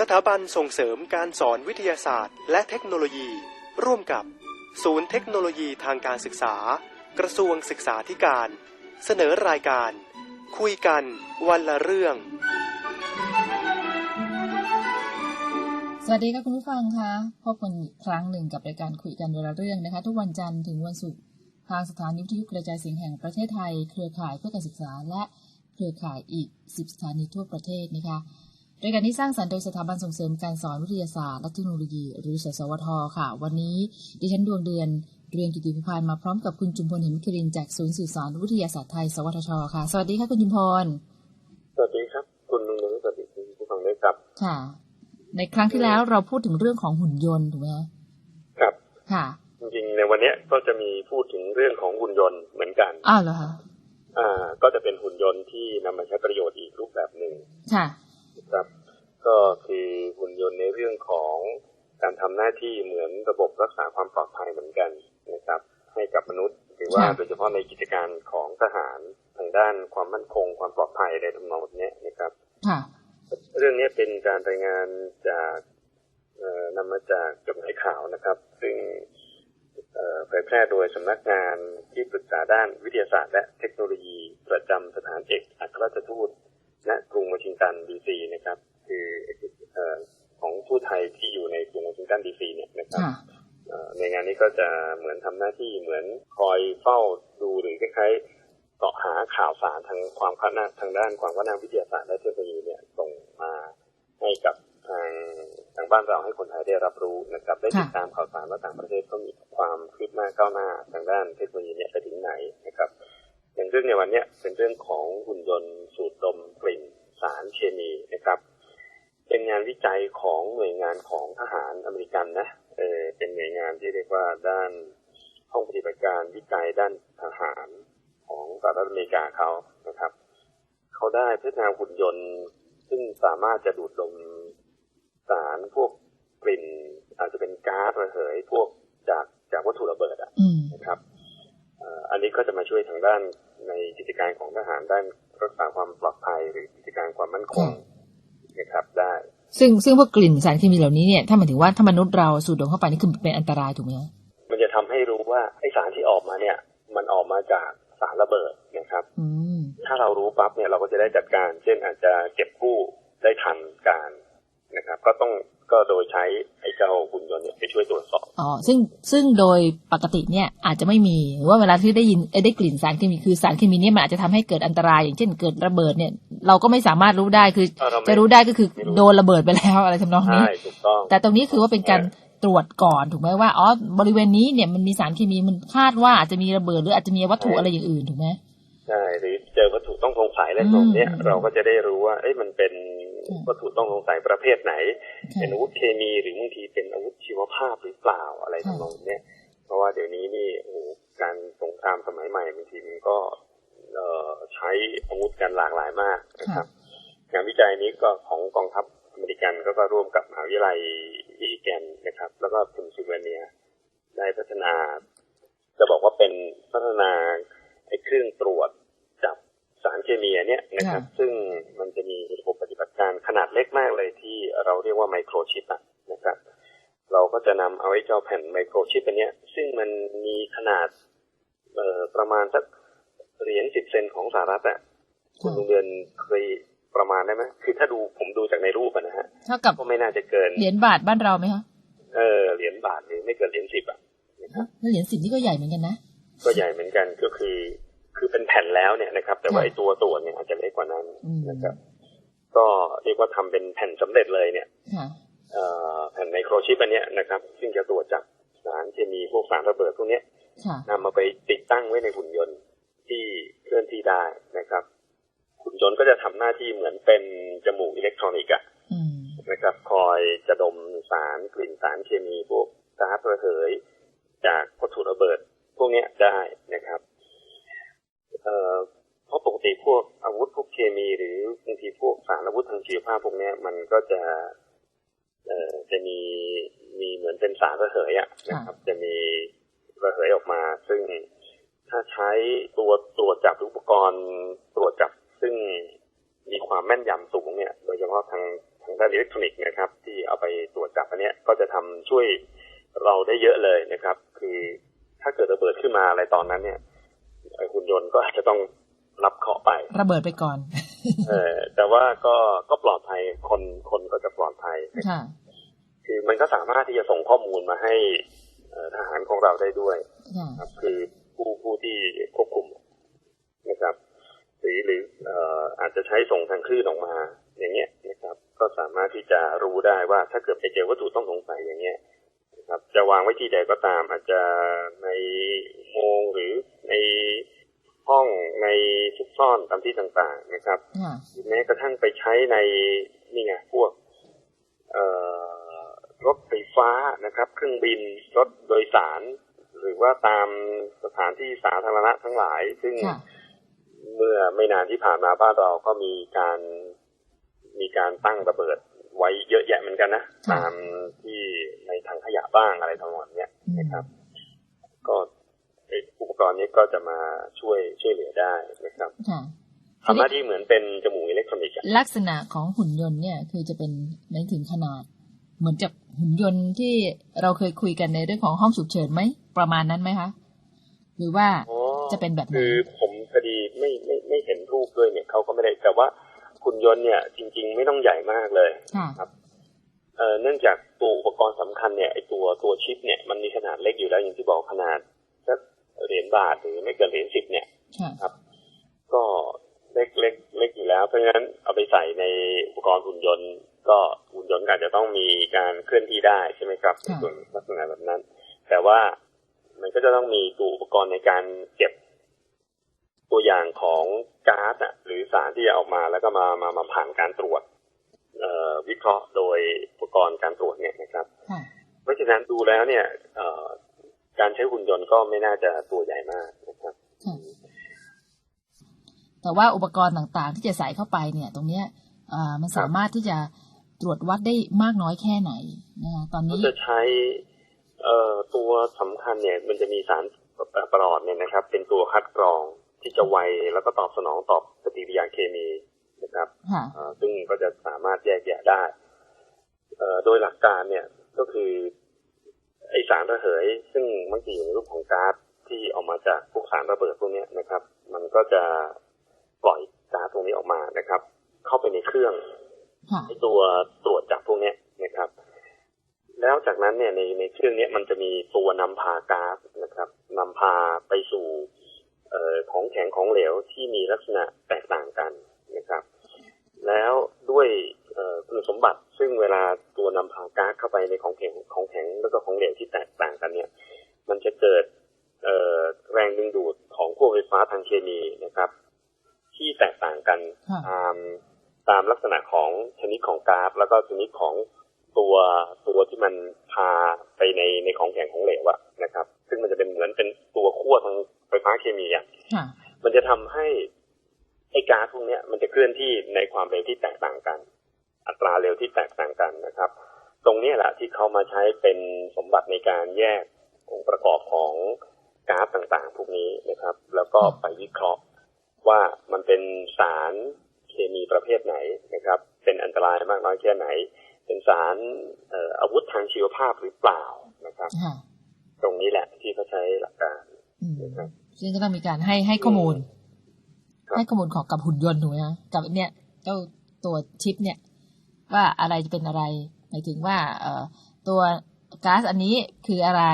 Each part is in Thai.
สถาบันส่งเสริมการสอนวิทยาศาสตร์ และเทคโนโลยี ร่วมกับ ศูนย์เทคโนโลยีทางการศึกษา กระทรวงศึกษาธิการ เสนอรายการ คุยกันวันละเรื่อง สวัสดีค่ะคุณผู้ฟังคะพบกันอีกครั้งหนึ่งกับรายการคุยกันเวลาเรื่องนะคะ ทุกวันจันทร์ถึงวันศุกร์ทางสถานีวิทยุกระจายเสียงแห่งประเทศไทย เครือข่ายเพื่อการศึกษาและเครือข่ายอีก 10 สถานีทั่วประเทศนะคะ รายการที่สร้างสรรค์โดยสถาบันส่งเสริมการสอนวิทยาศาสตร์และเทคโนโลยี หรือสสวทค่ะ วันนี้ดิฉันดวงเดือนเรียนกิติพิพานมาพร้อมกับคุณจุมพลเหมคิรินจากศูนย์สื่อสารวิทยาศาสตร์ไทย สวทช ค่ะ สวัสดีค่ะคุณจุมพล สวัสดีครับ คุณลุงลุงสวัสดีคุณผู้ฟังด้วยครับ ค่ะ ในครั้งที่แล้วเราพูดถึงเรื่องของหุ่นยนต์ถูกไหมคะครับ ค่ะ จริงๆในวันเนี้ยก็จะมีพูดถึงเรื่องของหุ่นยนต์เหมือนกัน อ้าวเหรอคะ อ่า ก็จะเป็นหุ่นยนต์ที่นำมาใช้ประโยชน์อีกรูปแบบหนึ่งค่ะ นะครับ ก็คือหุ่นยนต์ในเรื่องของการทำหน้าที่เหมือนระบบรักษาความปลอดภัยเหมือนกันนะครับ ให้กับมนุษย์หรือว่าค่ะโดยเฉพาะในกิจการของทหารทางด้านความมั่นคง ความปลอดภัยในทำนองแบบเนี้ยนะครับค่ะเรื่องนี้เป็นการรายงานจากเอ่อนำมาจากจดหมายข่าวนะครับ ซึ่งเอ่อเผยแพร่โดยสำนักงานที่ปรึกษาด้านวิทยาศาสตร์และเทคโนโลยีประจำสถานเอกอัครราชทูต ณกรุงวอชิงตันดีซีนะครับ คือเอ่อของทูตไทยที่อยู่ในกรุงวอชิงตันดีซีเนี่ยนะครับค่ะเอ่อในงานนี้ก็จะเหมือนทำหน้าที่เหมือนคอยเฝ้าดูหรือคล้ายๆเสาะหาข่าวสารทางความพัฒนาทางด้านความพัฒนาวิทยาศาสตร์และเทคโนโลยีเนี่ยส่งมาให้กับทางทางบ้านเราให้คนไทยได้รับรู้นะครับ ได้ติดตามข่าวสารว่าต่างประเทศเขามีความคืบหน้าก้าวหน้าทางด้านเทคโนโลยีเนี่ยไปถึงไหนนะครับ อย่างเรื่องในวันนี้เป็นเรื่องของหุ่นยนต์สูดดมกลิ่นสารเคมีนะครับ เป็นงานวิจัยของหน่วยงานของทหารอเมริกันนะเออเป็นหน่วยงานที่เรียกว่าด้านห้องปฏิบัติการวิจัยด้านทหารของสหรัฐอเมริกาเขานะครับเขาได้พัฒนาหุ่นยนต์ ซึ่งสามารถจะดูดดมสารพวกกลิ่น อาจจะเป็นก๊าซระเหยพวกจากจากวัตถุระเบิดอะนะครับอันนี้ก็จะมาช่วยทางด้าน ในกิจการของทหารด้านรักษาความปลอดภัยหรือกิจการความมั่นคงนะครับได้ ซึ่งซึ่งพวกกลิ่นสารเคมีเหล่านี้เนี่ยถ้าหมายถึงว่าถ้ามนุษย์เราสูดดมเข้าไปนี่คือเป็นอันตรายถูกไหมคะมันจะทำให้รู้ว่าไอสารที่ออกมาเนี่ย มันออกมาจากสารระเบิดนะครับอืมถ้าเรารู้ปั๊บเนี่ยเราก็จะได้จัดการ เช่นอาจจะเก็บกู้ได้ทันการนะครับ ก็ต้อง ก็โดยใช้ไอ้เจ้าหุ่นยนต์เนี่ยไปช่วยตรวจสอบอ๋อซึ่งซึ่งโดยปกติเนี่ยอาจจะไม่มีหรือว่าเวลาที่ได้ยินเอ้ยได้กลิ่นสารเคมีคือสารเคมีเนี่ยมันอาจจะทำให้เกิดอันตราย อย่างเช่นเกิดระเบิดเนี่ย เราก็ไม่สามารถรู้ได้คือเออเราไม่จะรู้ได้ก็คือไม่รู้โดนระเบิดไปแล้วอะไรทำนองนี้ใช่ถูกต้องแต่ตรงนี้คือว่าเป็นการตรวจก่อนถูกไหมว่าอ๋อบริเวณนี้เนี่ยมันมีสารเคมีมันคาดว่าอาจจะมีระเบิดหรืออาจจะมีวัตถุอะไรอย่างอื่นถูกไหมใช่หรือเจอวั ตถุต้องสงสัยอะไรตรงเนี้ยอืมเราก็จะได้รู้ว่าเอ้ยมันเป็นอืมวัตถุต้องสงสัยประเภทไหนค่ะเป็นอาวุธเคมีหรือบางทีเป็นอาวุธชีวภาพหรือเปล่าอะไรค่ะทำนองเนี้ยเพราะว่าเดี๋ยวนี้นี่โอ้โหการสงครามสมัยใหม่บางทีมันก็เอ่อใช้อาวุธกันหลากหลายมากนะครับงานวิจัยนี้ก็ของกองทัพอเมริกันก็ก็ร่วมกับมหาวิทยาลัยอีแกนนะครับ แล้วก็เพนซิลเวเนีย ได้พัฒนา จะบอกว่าเป็นพัฒนาไอ้เครื่องตรวจจับ สารเคมีอันเนี้ยนะครับค่ะซึ่งมันจะมีระบบปฏิบัติการขนาดเล็กมากเลยที่เราเรียกว่าไมโครชิปอะนะครับ เราก็จะนำเอาไอ้เจ้าแผ่นไมโครชิปอันเนี้ย ซึ่งมันมีขนาดเอ่อประมาณสักเหรียญสิบเซนของสหรัฐอะคุณลุงเดือนเคยประมาณได้ไหมคือถ้าดูผมดูจากในรูปอะนะฮะเท่ากับก็ไม่น่าจะเกินเหรียญบาทบ้านเราไหมคะเออเหรียญบาทหรือไม่เกินเหรียญสิบอะนะครับแล้วเหรียญสิบนี่ก็ใหญ่เหมือนกันนะก็ใหญ่เหมือนกันก็คือ คือเป็นแผ่นแล้วเนี่ยนะครับ แต่ว่าค่ะไอ้ตัวตรวจเนี่ยอาจจะเล็กกว่านั้นอืมนะครับก็เรียกว่าทำเป็นแผ่นสำเร็จเลยเนี่ยค่ะเอ่อแผ่นไมโครชิปอันเนี้ยนะครับ ซึ่งจะตรวจจับสารเคมีพวกสารระเบิดพวกเนี้ยค่ะนำมาไปติดตั้งไว้ในหุ่นยนต์ที่เคลื่อนที่ได้นะครับหุ่นยนต์ก็จะทำหน้าที่เหมือนเป็นจมูกอิเล็กทรอนิกส์อะอืมนะครับ คอยจะดมสารกลิ่นสารเคมีพวกก๊าซระเหยจากวัตถุระเบิด พวกเนี้ยได้นะครับ เอ่อเพราะปกติพวกอาวุธพวกเคมี หรือบางทีพวกสารอาวุธทางชีวภาพพวกเนี้ยมันก็จะเอ่อจะมีมีเหมือนเป็นสารระเหยอะนะครับ จะมีระเหยออกมา ซึ่งถ้าใช้ตัวตรวจจับอุปกรณ์ตรวจจับซึ่งมีความแม่นยำสูงเนี่ย โดยเฉพาะทางทางางด้านอิเล็กทรอนิกส์นะครับ ที่เอาไปตรวจจับอันเนี้ยก็จะทำช่วยเราได้เยอะเลยนะครับ คือถ้าเกิดระเบิดขึ้นมาอะไรตอนนั้นเนี่ยไอ้ หุ่นยนต์ก็อาจจะต้องรับเคราะห์ไประเบิดไปก่อน เออแต่ว่าก็ก็ปลอดภัยคนคนก็จะปลอดภัยค่ะคือมันก็สามารถที่จะส่งข้อมูลมาให้เอ่อทหารของเราได้ด้วยค่ะครับ คือผู้ผู้ที่ควบคุมนะครับ หรือหรือเอ่ออาจจะใช้ส่งทางคลื่นออกมา อย่างเงี้ยนะครับ ก็สามารถที่จะรู้ได้ว่าถ้าเกิดไปเจอวัตถุต้องสงสัยอย่างเงี้ยนะครับจะวางไว้ที่ใดก็ตามอาจจะในอุโมงค์หรือ ในห้องในซุกซ่อนตามที่ต่างๆนะครับค่ะหรือแม้กระทั่งไปใช้ในนี่ไงพวกเอ่อรถไฟฟ้านะครับ เครื่องบินรถโดยสาร หรือว่าตามสถานที่สาธารณะทั้งหลาย ซึ่งค่ะเมื่อไม่นานที่ผ่านมาบ้านเราก็มีการมีการตั้งระเบิดไว้เยอะแยะเหมือนกันนะค่ะตามที่ในถังขยะบ้างอะไรทั้งหมดเนี้ยอืมนะครับ ก็ไอ้อุ ปกรณ์นี้ก็จะมาช่วยช่วยเหลือได้นะครับค่ะทำหน้าที่เหมือนเป็นจมูกอิเล็กทรอนิกส์อะลักษณะของหุ่นยนต์เนี่ยคือจะเป็นในถึงขนาด เหมือนกับหุ่นยนต์ที่เราเคยคุยกันในเรื่องของห้องฉุกเฉินไหมประมาณนั้นไหมคะ หรือว่าอ๋อจะเป็นแบบไหนคือผมพอดีไม่ไม่ไม่เห็นรูปด้วยเนี่ยเขาก็ไม่ได้แต่ว่าคุณยนต์เนี่ยจริง ๆ ไม่ต้องใหญ่มากเลยค่ะเอ่อเนื่องจากตัวอุปกรณ์สำคัญเนี่ยไอตัวตัวชิปเนี่ยมันมีขนาดเล็กอยู่แล้วอย่างที่บอกขนาดสัก เหรียญบาทหรือไม่เกินเหรียญสิบเนี่ยค่ะก็เล็กเล็กเล็กอยู่แล้ว เพราะฉะนั้นเอาไปใส่ในอุปกรณ์หุ่นยนต์ ก็หุ่นยนต์ก็อาจจะต้องมีการเคลื่อนที่ได้ใช่ไหมครับค่ะส่วนลักษณะแบบนั้น แต่ว่ามันก็จะต้องมีตัวอุปกรณ์ในการเก็บตัวอย่างของก๊าซอะหรือสารที่จะออกมาแล้วก็มามามาผ่านการตรวจเอ่อวิเคราะห์โดยอุปกรณ์การตรวจเนี่ยนะครับค่ะเพราะฉะนั้นดูแล้วเนี่ยเอ่อ การใช้หุ่นยนต์ก็ไม่น่าจะตัวใหญ่มากนะครับค่ะแต่ว่าอุปกรณ์ต่างๆ ที่จะใส่เข้าไปเนี่ย ตรงเนี้ยอ่ามันสามารถที่จะตรวจวัดได้มากน้อยแค่ไหนนะคะตอนก็นี้จะใช้เอ่อตัวสำคัญเนี่ย มันจะมีสารประหลอดเนี่ยนะครับ เป็นตัวคัดกรองที่จะไวแล้วก็ตอบสนองต่อปฏิกิริยาเคมีนะครับค่ะเอ่อซึ่งก็จะสามารถแยกแยะได้เอ่อโดยหลักการเนี่ยก็คือ ไอสารระเหย ซึ่งมักจะอยู่ในรูปของก๊าซที่ออกมาจากพวกสารระเบิดพวกเนี้ยนะครับ มันก็จะปล่อยก๊าซตรงนี้ออกมานะครับ เข้าไปในเครื่องค่ะไอตัวตรวจจับพวกเนี้ยนะครับ แล้วจากนั้นเนี่ยในในเครื่องเนี้ยมันจะมีตัวนำพาก๊าซนะครับนำพาไปสู่เอ่อของแข็งของเหลวที่มีลักษณะแตกต่างกันนะครับ แล้วด้วยเอ่อคุณสมบัติซึ่งเวลา ตัวนำพาก๊าซเข้าไปในของแข็งของแข็งแล้วก็ของเหลวที่แตกต่างกันเนี่ย มันจะเกิดเอ่อแรงดึงดูดของขั้วไฟฟ้าทางเคมีนะครับ ที่แตกต่างกันค่ะตามตามลักษณะของชนิดของก๊าซแล้วก็ชนิดของตัวตัวที่มันพาไปในในของแข็งของเหลวอะนะครับ ซึ่งมันจะเป็นเหมือนเป็นตัวขั้วทางไฟฟ้าเคมีอะค่ะมันจะทำให้ไอ้ก๊าซพวกเนี้ยมันจะเคลื่อนที่ในความเร็วที่แตกต่างกัน อัตราเร็วที่แตกต่างกันนะครับ ตรงเนี้ยแหละที่เขามาใช้เป็นสมบัติในการแยกองค์ประกอบของก๊าซต่างๆ พวกนี้นะครับ แล้วก็ไปวิเคราะห์ว่ามันเป็นสารเคมีประเภทไหนนะครับ เป็นอันตรายมากน้อยแค่ไหน เป็นสารเอ่ออาวุธทางชีวภาพหรือเปล่านะครับค่ะตรงนี้แหละที่เขาใช้หลักการอืมนะครับซึ่งก็ต้องมีการให้ให้ข้อมูลครับให้ข้อมูลของกับหุ่นยนต์ถูกไหมคะกับเนี่ยเจ้าตัวชิปเนี่ย ว่าอะไรจะเป็นอะไรหมายถึงว่าเอ่อตัวก๊าซอันนี้คืออะไร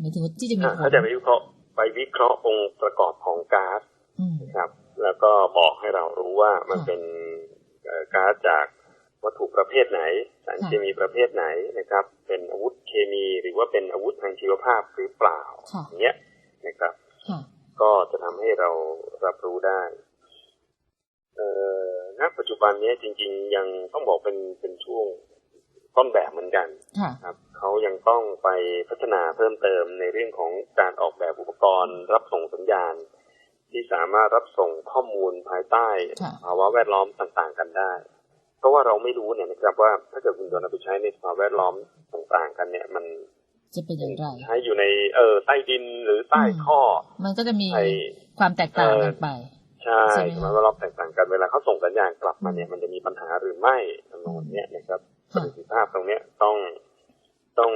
หมายถึงว่าที่จะมีผเขาลจะไปวิเคราะห์ไปวิเคราะห์องค์ประกอบของก๊าซอืมนะครับ แล้วก็บอกให้เรารู้ว่ามันค่ะเป็นเอ่อก๊าซจากวัตถุประเภทไหน สารค่ะเคมีประเภทไหนนะครับ เป็นอาวุธเคมีหรือว่าเป็นอาวุธทางชีวภาพหรือเปล่าค่ะอย่างเงี้ยนะครับค่ะก็จะทำให้เรารับรู้ได้เอ่อ ณปัจจุบันเนี้ยจริง ๆ ยังต้องบอกเป็นเป็นช่วงต้นแบบเหมือนกันค่ะครับเขายังต้องไปพัฒนาเพิ่มเติมในเรื่องของการออกแบบอุปกรณ์ รับส่งสัญญาณ ที่สามารถรับส่งข้อมูลภายใต้ค่ะภาวะแวดล้อมต่างๆ กันได้ เพราะว่าเราไม่รู้เนี่ยนะครับว่าถ้าเกิดคุณยนต์เอาไปใช้ในสภาวะแวดล้อมต่างๆ กันเนี่ยมันจะเป็นอย่างไรใช้อยู่ในเออใต้ดินหรือใต้ท่อมันก็จะมีไอ้ความแตกต่างเอ่อกันไป ใช่ใช่ไหมสภาวะแวดล้อมแตกต่างกันเวลาเขาส่งสัญญาณกลับมาเนี่ยมันจะมีปัญหาหรือไม่มันำนองเนี้ยนะครับปค่ะระสิทธิภาพตรงเนี้ยต้องต้อง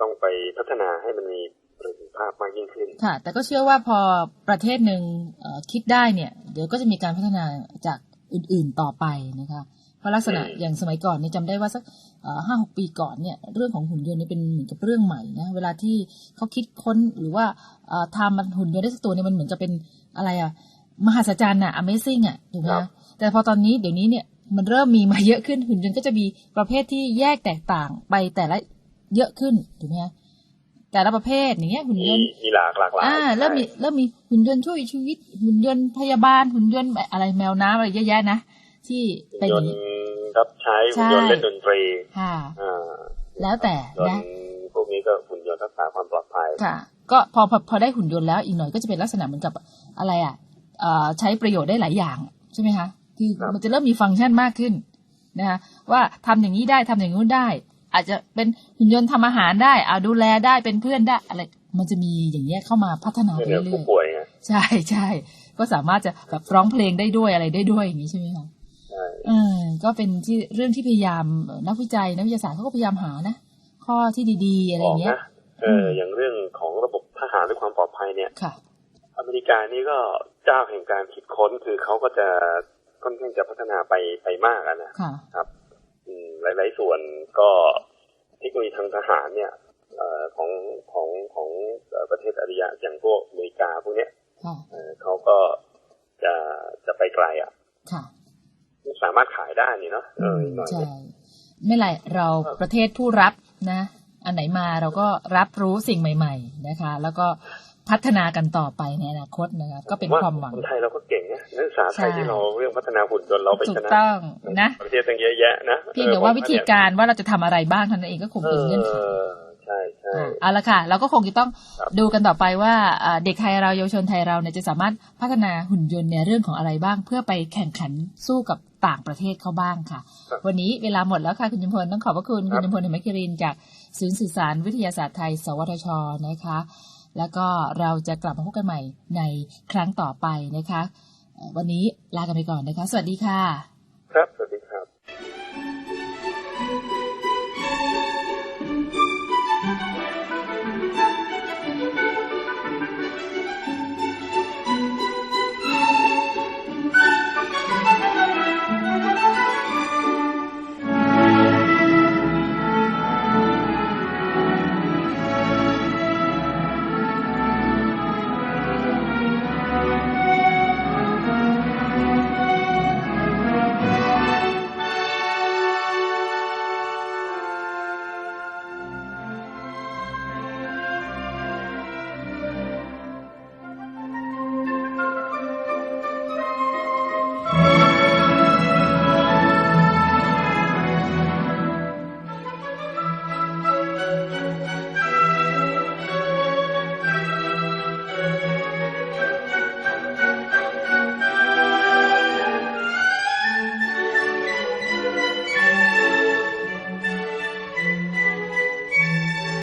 ต้องไปพัฒนาให้มันมีประสิทธิภาพมากยิ่งขึ้น ค่ะ แต่ก็เชื่อว่าพอประเทศหนึ่งเอ่อคิดได้เนี่ย เดี๋ยวก็จะมีการพัฒนาจากอื่น ๆต่อไปนะคะเพราะลักษณะอืมอย่างสมัยก่อนเนี่ยจำได้ว่าสักห้าหกปีก่อนเนี่ยเรื่องของหุ่นยนต์เนี่ยเป็นเหมือนกับเรื่องใหม่นะเวลาที่เขาคิดค้นหรือว่าเอ่อทำมันหุ่นยนต์ได้สักตัวเนี่ยมันเหมือนกับเป็นอะไรอะ มหัศจรรย์อะ Amazing อะถูกไหมครัคะบแต่พอตอนนี้เดี๋ยวนี้เนี่ยมันเริ่มมีมาเยอะขึ้นหุ่นยนต์ก็จะมีประเภทที่แยกแตกต่างไปแต่ละเยอะขึ้นถูกไหมคะแต่ละประเภทอย่างเงี้ยหุ่นมียนต์มีหลากหลากหลายอ่าเริ่มมีเริ่มมีหุ่นยนต์ช่วยชีวิต หุ่นยนต์พยาบาลหุ่นยนต์อะไรแมวน้ำอะไรเยอะแยะนะที่หุ่นเป็นยอนย่างต์นี้รับใช้ใช่หุ่นยนต์เล่นดนตรีค่ะอ่าแล้วแต่หุ่นยนะนต์พวกนี้ก็หุ่นยนต์รักษาความปลอดภัยค่ะ ก็พอพอพอได้หุ่นยนต์แล้วอีกหน่อยก็จะเป็นลักษณะเหมือนกับอะไรอะเอ่อ ใช้ประโยชน์ได้หลายอย่างใช่ไหมคะคือครับมันจะเริ่มมีฟังก์ชันมากขึ้นนะคะว่าทำอย่างนี้ได้ทำอย่างนู้นได้ อาจจะเป็นหุ่นยนต์ทำอาหารได้เอาดูแลได้เป็นเพื่อนได้อะไรมันจะมีอย่างเงี้ยเข้ามาพัฒนาไปเรื่องเรื่ผู้อยป่วยไงๆใช่ใช่ก็สามารถจะแบบร้องเพลงได้ด้วยอะไรได้ด้วยอย่างนี้ใช่ไหมคะใช่เออก็เป็นที่เรื่องที่พยายามเอ่อนักวิจัยนักวิทยาศาสตร์เขาก็พยายามหานะข้อที่ดี ๆ อะไรบอกเงี้ยนะเอออย่างเรื่องของระบบทหารและความปลอดภัยเนี่ยค่ะ อเมริกานี่ก็เจ้าแห่งการคิดค้นคือเขาก็จะค่อนข้างจะพัฒนาไปไปมากอะนะค่ะครับอืมหลาย ๆ ส่วนก็เทคโนโลยีทางทหารเนี่ยเอ่อของของของเอ่อประเทศอารยะอย่างพวกอเมริกาพวกเนี้ยค่ะเอ่อเขาก็จะจะไปไกลอะค่ะสามารถขายได้นี่เนาะเอออีกหน่อยใช่เนี่ยไม่ไรเราประเทศผู้รับนะ อันไหนมาเราก็รับรู้สิ่งใหม่ ๆ นะคะ แล้วก็ พัฒนากันต่อไปในอนาคตนะคะก็เป็นความหวังคนไทยเราก็เก่งนะนักศึกษาไทยใช่ที่เราเรื่องพัฒนาหุ่นยนต์เราไปถูชกนะต้องนะประเทศตั้งเยอะแยะนะเพียงแต่ว่าวิธีการว่าเราจะทำอะไรบ้างเท่านั้นเองก็คงเอเป็นอเงื่อนไขใช่ใช่อะเอาละค่ะ เราก็คงจะต้องครับดูกันต่อไปว่าอ่าเด็กไทยเราเยาวชนไทยเราเนี่ยจะสามารถพัฒนาหุ่นยนต์ในเรื่องของอะไรบ้าง เพื่อไปแข่งขันสู้กับต่างประเทศเขาบ้างค่ะ วันนี้เวลาหมดแล้วค่ะคุณยมพลต้องขอบพระคุณคุณยมพลเหมคิรินจากศูนย์สื่อสารวิทยาศาสตร์ไทย สวทชนะคะ แล้วก็เราจะกลับมาพบกันใหม่ในครั้งต่อไปนะคะ วันนี้ลากันไปก่อนนะคะ สวัสดีค่ะ ครับ สวัสดีครับ